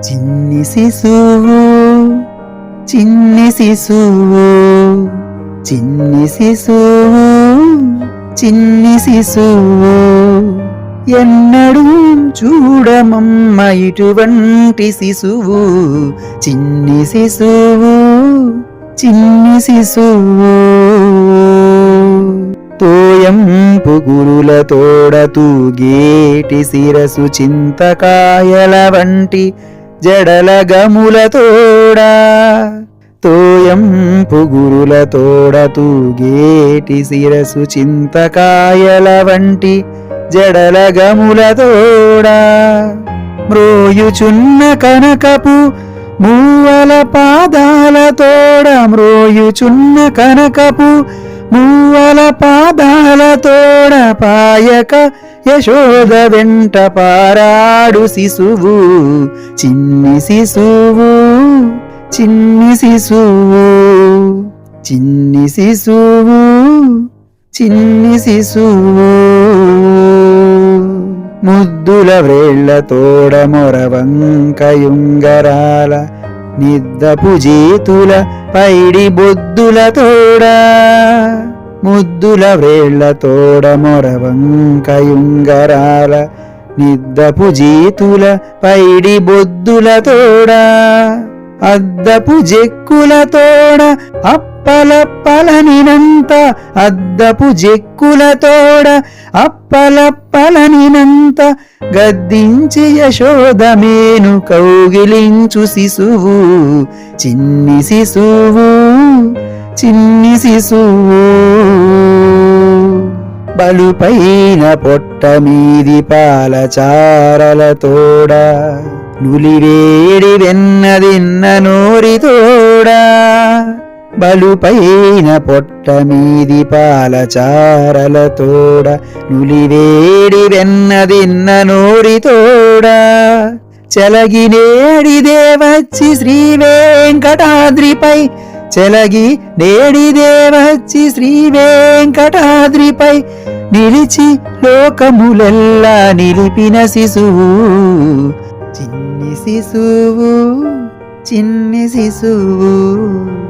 చిన్ని శిశువు చిన్ని శిశువు చిన్ని శిశువు చిన్ని శిశువు. ఎన్నడూ చూడమమ్మ ఇటువంటి శిశువు. చిన్ని శిశువు చిన్ని శిశువు. తోయంపు గురుల తోడ తూగేటి శిరసు చింతకాయల వంటి జడల గములతోడా తోయం తోయంపు తోడ తూగేటి శిరసు చింతకాయల వంటి జడల గములతోడా మ్రోయుచున్న కనకపు మూవల పాదాల తోడ మ్రోయుచున్న కనకపు మూవల పాదాల తోడ పాయక యశోద వెంట పారాడు శిశువు. చిన్ని శిశువు చిన్ని శిశువు చిన్ని శిశువు చిన్ని శిశువు. ముద్దుల వ్రేళ్ళ తోడ మొరవంకయుంగరాల నిద్దపు జీతుల పైడి బొద్దుల తోడా ముద్దుల వ్రేళ్ళ తోడ మొరవంకయుంగరాల నిద్దపు జీతుల పైడి బొద్దుల తోడా అద్దపు జెక్కుల తోడ అప్ప అప్పలప్పలనినంత అద్దపు జెక్కులతోడ అప్పల పలనినంత గద్దించి యశోదమేను కౌగిలించు శిశువు చిన్ని శిశువు చిన్ని శిశువు. బలుపైన పొట్ట మీది పాలచారలతోడ నులివేడి వెన్నదిన్న నోరితోడా బలుపైన పొట్ట మీది పాలచారల తోడ నులివేడి వెన్నదిన్న నోరితోడ తోడా. చెలగినేడి దేవచ్చి శ్రీ వెంకటాద్రిపై చెలగి నేడిదే వచ్చి శ్రీ వెంకటాద్రిపై నిలిచి లోకములెల్లా నిలిపిన శిశువు. చిన్ని శిశువు చిన్ని శిశువు.